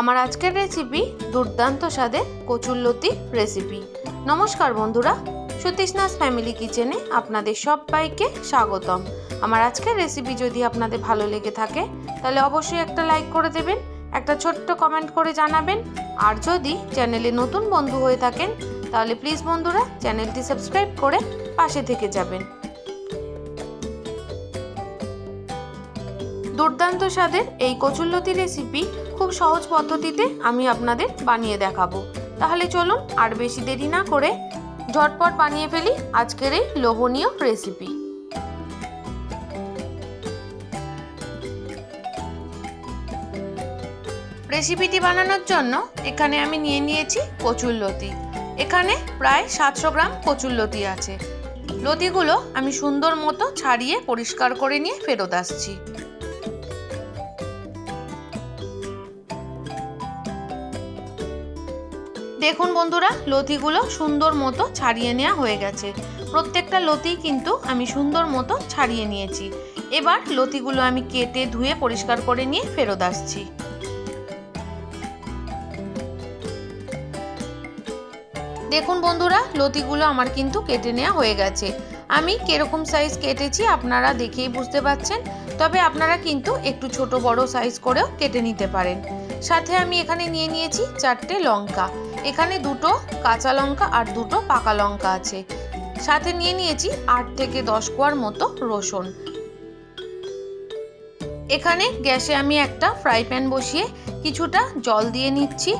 আমার আজকের রেসিপি দুর্দান্ত স্বাদে কচুরলতি রেসিপি নমস্কার বন্ধুরা সতীশনাথ ফ্যামিলি কিচেনে আপনাদের সবাইকে স্বাগতম। আমার আজকের রেসিপি যদি আপনাদের ভালো লেগে থাকে, তাহলে অবশ্যই একটা লাইক করে দেবেন, একটা ছোট্ট কমেন্ট করে জানাবেন। আর যদি চ্যানেলে নতুন বন্ধু হয়ে থাকেন, তাহলে প্লিজ বন্ধুরা চ্যানেলটি সাবস্ক্রাইব করে পাশে থেকে যাবেন। দুর্দান্ত স্বাদের এই কচুরলতি রেসিপি খুব সহজ পদ্ধতিতে আমি আপনাদের বানিয়ে দেখাবো। তাহলে চলুন আর বেশি দেরি না করে ঝটপট বানিয়ে ফেলি আজকের এই লোভনীয় রেসিপি রেসিপিটি বানানোর জন্য এখানে আমি নিয়ে নিয়েছি কচুরলতি। এখানে প্রায় সাতশো গ্রাম কচুরলতি আছে। লতিগুলো আমি সুন্দর মতো ছাড়িয়ে পরিষ্কার করে নিয়ে ফেরত আসছি। দেখুন বন্ধুরা, লতিগুলো সুন্দর মতো ছাড়িয়ে নেওয়া হয়ে গেছে। প্রত্যেকটা লতি কিন্তু আমি সুন্দর মতো ছাড়িয়ে নিয়েছি। এবার লতিগুলো আমি কেটে ধুয়ে পরিষ্কার করে নিয়ে ফেরত আসছি। দেখুন বন্ধুরা, লতিগুলো আমার কিন্তু কেটে নেওয়া হয়ে গেছে। আমি কীরকম সাইজ কেটেছি আপনারা দেখেই বুঝতে পাচ্ছেন তবে আপনারা কিন্তু একটু ছোট বড় সাইজ করেও কেটে নিতে পারেন। সাথে আমি এখানে নিয়ে নিয়েছি চারটে লঙ্কা। এখানে দুটো কাঁচা লঙ্কা আর দুটো পাকা লঙ্কা আছে। সাথে নিয়ে নিয়েছি আট থেকে দশ কোয়ার মতো রসুন। এখানে গ্যাসে আমি একটা ফ্রাই প্যান বসিয়ে কিছুটা জল দিয়ে নিচ্ছি।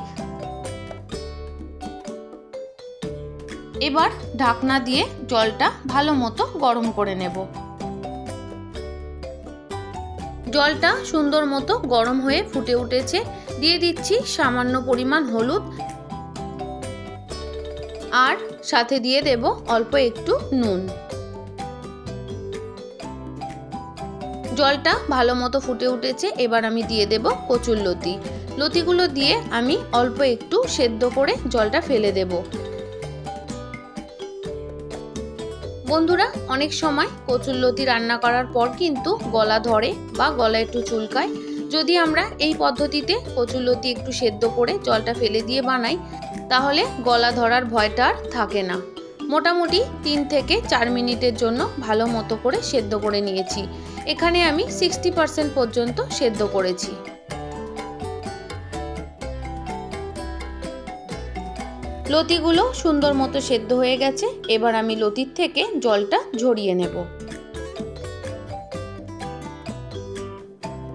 এবার ঢাকনা দিয়ে জলটা ভালো মতো গরম করে নেব। জলটা সুন্দর মতো গরম হয়ে ফুটে উঠেছে। দিয়ে দিচ্ছি সামান্য পরিমাণ হলুদ। আর সাথে দিয়ে দেব অল্প একটু নুন। জলটা ভালো মতো ফুটে উঠেছে, এবার আমি দিয়ে দেব কচুর লতি। লতিগুলো দিয়ে আমি অল্প একটু সেদ্ধ করে জলটা ফেলে দেব। বন্ধুরা, অনেক সময় কচুর লতি রান্না করার পর কিন্তু গলা ধরে বা গলা একটু চুলকায়। যদি আমরা এই পদ্ধতিতে কচুরলতি একটু সেদ্ধ করে জলটা ফেলে দিয়ে বানাই, তাহলে গলা ধরার ভয়টা আর থাকে না। মোটামুটি তিন থেকে চার মিনিটের জন্য ভালো মতো করে সেদ্ধ করে নিয়েছি। এখানে আমি সিক্সটি পার্সেন্ট পর্যন্ত সেদ্ধ করেছি। লতিগুলো সুন্দর মতো সেদ্ধ হয়ে গেছে। এবার আমি লতির থেকে জলটা ঝরিয়ে নেব।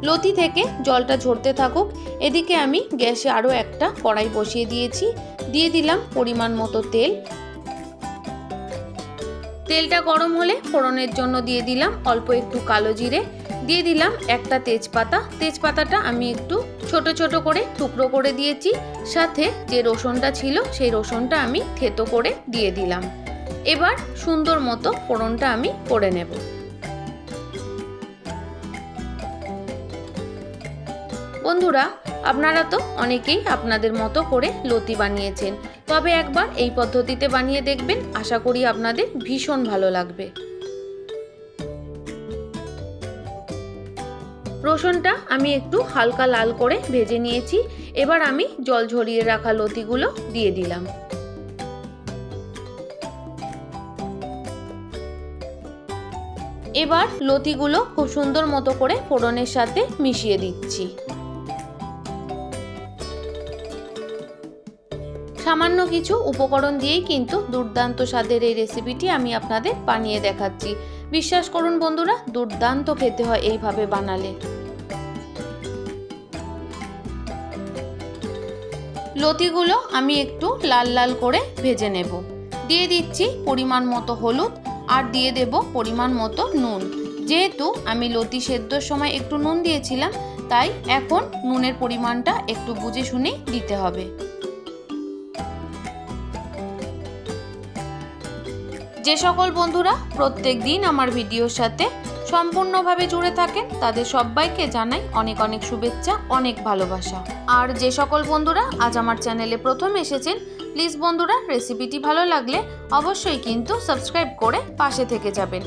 লতি থেকে জলটা ঝরতে থাকুক। এদিকে আমি গ্যাসে আরও একটা কড়াই বসিয়ে দিয়েছি। দিয়ে দিলাম পরিমাণ মতো তেল। তেলটা গরম হলে ফোড়নের জন্য দিয়ে দিলাম অল্প একটু কালো জিরে। দিয়ে দিলাম একটা তেজপাতা। তেজপাতাটা আমি একটু ছোট ছোট করে টুকরো করে দিয়েছি। সাথে যে রসুনটা ছিল সেই রসুনটা আমি থেতো করে দিয়ে দিলাম। এবার সুন্দর মতো ফোড়নটা আমি করে নেব। বন্ধুরা, আপনারা তো অনেকেই আপনাদের মতো করে লতি বানিয়েছেন। তবে একবার এই পদ্ধতিতে বানিয়ে দেখবেন, আশা করি আপনাদের ভীষণ ভালো লাগবে। রসুনটা আমি একটু হালকা লাল করে ভেজে নিয়েছি। এবার আমি জল ঝরিয়ে রাখা লতিগুলো দিয়ে দিলাম। এবার লতিগুলো খুব সুন্দর মতো করে ফোড়নের সাথে মিশিয়ে দিচ্ছি। সামান্য কিছু উপকরণ দিয়েই কিন্তু দুর্দান্ত স্বাদের এই রেসিপিটি আমি আপনাদের বানিয়ে দেখাচ্ছি। বিশ্বাস করুন বন্ধুরা, দুর্দান্ত খেতে হয় এইভাবে বানালে। লতিগুলো আমি একটু লাল লাল করে ভেজে নেব। দিয়ে দিচ্ছি পরিমাণ মতো হলুদ আর দিয়ে দেব পরিমাণ মতো নুন। যেহেতু আমি লতি সেদ্ধর সময় একটু নুন দিয়েছিলাম, তাই এখন নুনের পরিমাণটা একটু বুঝে শুনেই দিতে হবে। যে সকল বন্ধুরা প্রত্যেক দিন আমার ভিডিওর সাথে সম্পূর্ণভাবে জুড়ে থাকেন, তাদের সবাইকে জানাই অনেক অনেক শুভেচ্ছা, অনেক ভালোবাসা। আর যে সকল বন্ধুরা আজ আমার চ্যানেলে প্রথম এসেছেন, প্লিজ বন্ধুরা রেসিপিটি ভালো লাগলে অবশ্যই কিন্তু সাবস্ক্রাইব করে পাশে থেকে যাবেন।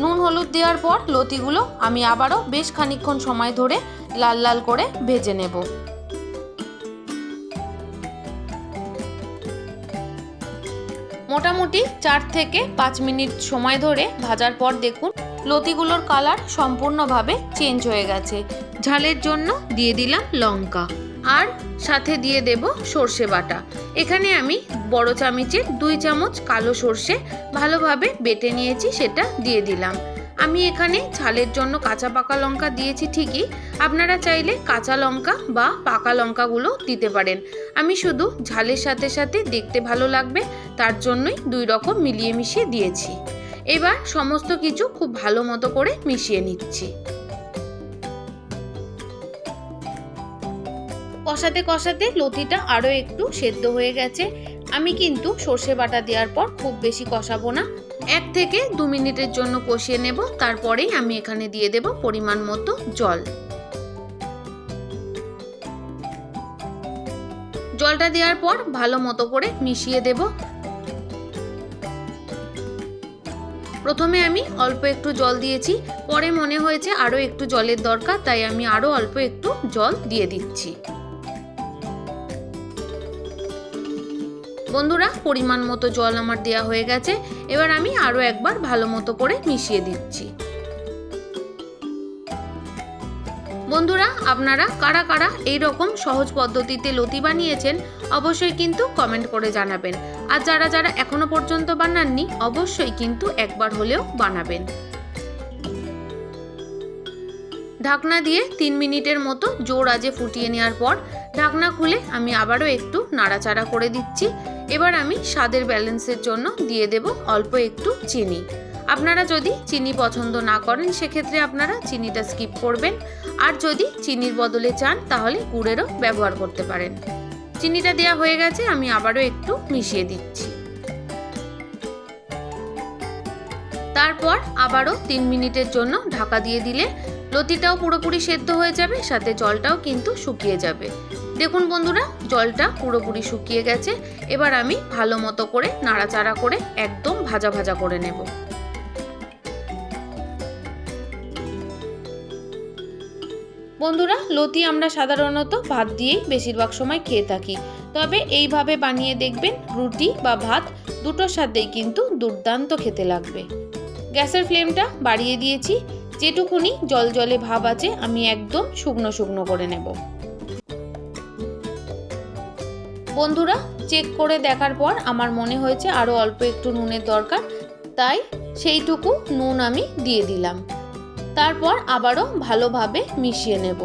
নুন হলুদ দেওয়ার পর লতিগুলো আমি আবারও বেশ খানিকক্ষণ সময় ধরে লাল লাল করে ভেজে নেব। মোটামুটি চার থেকে পাঁচ মিনিট সময় ধরে ভাজার পর দেখুন, লতিগুলোর কালার সম্পূর্ণভাবে চেঞ্জ হয়ে গেছে। ঝালের জন্য দিয়ে দিলাম লঙ্কা। আর সাথে দিয়ে দেব সর্ষে বাটা। এখানে আমি বড় চামচের দুই চামচ কালো সর্ষে ভালোভাবে বেটে নিয়েছি, সেটা দিয়ে দিলাম। আমি এখানে ঝালের জন্য কাঁচা পাকা লঙ্কা দিয়েছি ঠিকই। আপনারা চাইলে কাঁচা লঙ্কা বা পাকা লঙ্কাগুলো দিতে পারেন। আমি শুধু ঝালের সাথে সাথে দেখতে ভালো লাগবে, তার জন্যই দুই রকম মিলিয়ে মিশিয়ে দিয়েছি। এবার সমস্ত কিছু খুব ভালো মতো করে মিশিয়ে নিচ্ছি। কষাতে কষাতে লতিটা আরও একটু সেদ্ধ হয়ে গেছে। আমি কিন্তু সর্ষে বাটা দেওয়ার পর খুব বেশি কষাবো না। এক থেকে দু মিনিটের জন্য কষিয়ে নেব, তারপরেই আমি এখানে দিয়ে দেব পরিমাণ মতো জল। জলটা দেওয়ার পর ভালো মতো করে মিশিয়ে দেব। প্রথমে আমি অল্প একটু জল দিয়েছি, পরে মনে হয়েছে আরও একটু জলের দরকার, তাই আমি আরও অল্প একটু জল দিয়ে দিচ্ছি। বন্ধুরা, পরিমাণ মতো জল আমার দেওয়া হয়ে গেছে। এবার আমি আরও একবার ভালো মতো করে মিশিয়ে দিচ্ছি। বন্ধুরা, আপনারা কারা কারা এই রকম সহজ পদ্ধতিতে লতি বানিয়েছেন, অবশ্যই কিন্তু কমেন্ট করে জানাবেন। আর যারা যারা এখনও পর্যন্ত বানাননি, অবশ্যই কিন্তু একবার হলেও বানাবেন। ঢাকনা দিয়ে তিন মিনিটের মতো জোর আজে ফুটিয়ে নেওয়ার পর, ঢাকনা খুলে আমি আবারও একটু নাড়াচাড়া করে দিচ্ছি। এবার আমি স্বাদের ব্যালেন্সের জন্য দিয়ে দেব অল্প একটু চিনি। আপনারা যদি চিনি পছন্দ না করেন, সেক্ষেত্রে আপনারা চিনিটা স্কিপ করবেন। আর যদি চিনির বদলে চান, তাহলে গুড়েরও ব্যবহার করতে পারেন। চিনিটা দেওয়া হয়ে গেছে, আমি আবারও একটু মিশিয়ে দিচ্ছি। তারপর আবারও তিন মিনিটের জন্য ঢাকা দিয়ে দিলে লতিটাও পুরোপুরি সেদ্ধ হয়ে যাবে, সাথে জলটাও কিন্তু শুকিয়ে যাবে। দেখুন বন্ধুরা, জলটা পুরোপুরি শুকিয়ে গেছে। এবার আমি ভালো মতো করে নাড়াচাড়া করে একদম ভাজা ভাজা করে নেব। বন্ধুরা, লতি আমরা সাধারণত ভাত দিয়েই বেশিরভাগ সময় খেয়ে থাকি। তবে এইভাবে বানিয়ে দেখবেন রুটি বা ভাত দুটোর সাথেই কিন্তু দুর্দান্ত খেতে লাগবে। গ্যাসের ফ্লেমটা বাড়িয়ে দিয়েছি। যেটুকুনি জল জলে ভাব আছে, আমি একদম শুকনো শুকনো করে নেব। বন্ধুরা চেক করে দেখার পর আমার মনে হয়েছে আরও অল্প একটু নুনের দরকার, তাই সেইটুকু নুন আমি দিয়ে দিলাম। তারপর আবারও ভালোভাবে মিশিয়ে নেব।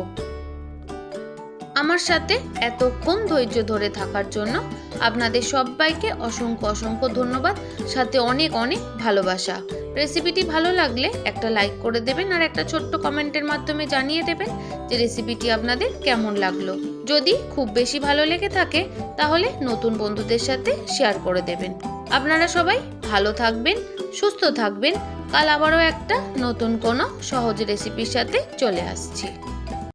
আমার সাথে এতক্ষণ ধৈর্য ধরে থাকার জন্য আপনাদের সবাইকে অসংখ্য অসংখ্য ধন্যবাদ, সাথে অনেক অনেক ভালোবাসা। রেসিপিটি ভালো লাগলে একটা লাইক করে দেবেন আর একটা ছোট্ট কমেন্টের মাধ্যমে জানিয়ে দেবেন যে রেসিপিটি আপনাদের কেমন লাগল। যদি খুব বেশি ভালো লেগে থাকে, তাহলে নতুন বন্ধুদের সাথে শেয়ার করে দেবেন। আপনারা সবাই ভালো থাকবেন, সুস্থ থাকবেন। কাল আবারও একটা নতুন কোনো সহজ রেসিপির সাথে চলে আসছি।